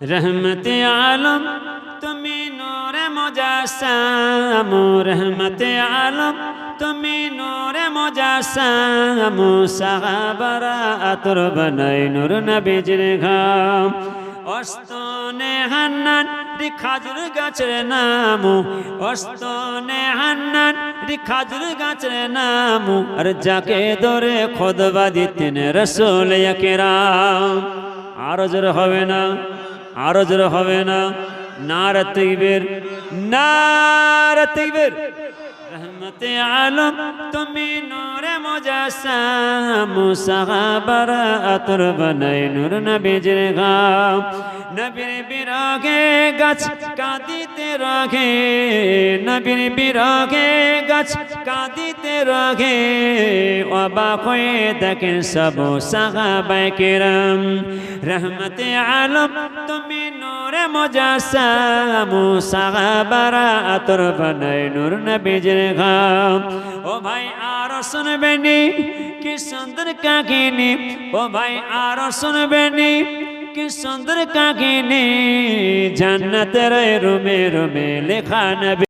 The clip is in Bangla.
রহমতে আলম তুমি নূরে মুজাসসাম রহমতে আলম তুমি নূরে মুজাসসাম সাহাবারা আতর বানাই নূর নবীজির ঘাম অস্তনে হান্নান রি খাজুর গাছের নাম অস্তনে হান্নান রি খাজুর গাছের নাম আর যাকে ধরে খোদবা দিতেন রসুল কেরাম আরও জোরে হবে না আরও জোরে হবে না। না তৈবের না তৈবের রহমতে আলম তুমি নূরে মুজাসসাম সাহাবারা আতর বানাই নূর নবীজির গাম নবীর বিরগে গাছ কাঁদিতে রাগে নবীর বিরগে গাছ কাঁদিতে রাগে অবাক হয়ে দেখেন সব সাহাবাই কেরাম রহমতে আলম তুমি নূরে মুজাসসাম সাহাবারা আতর বানাই নূর নবীজির ঘাম ও ভাই, আর শুনবেনি কি সুন্দর কাহিনী? ও ভাই, আর শুনবেনি কি সুন্দর কাহিনী? জান্নাতের রুমে রুমে লেখা নবী।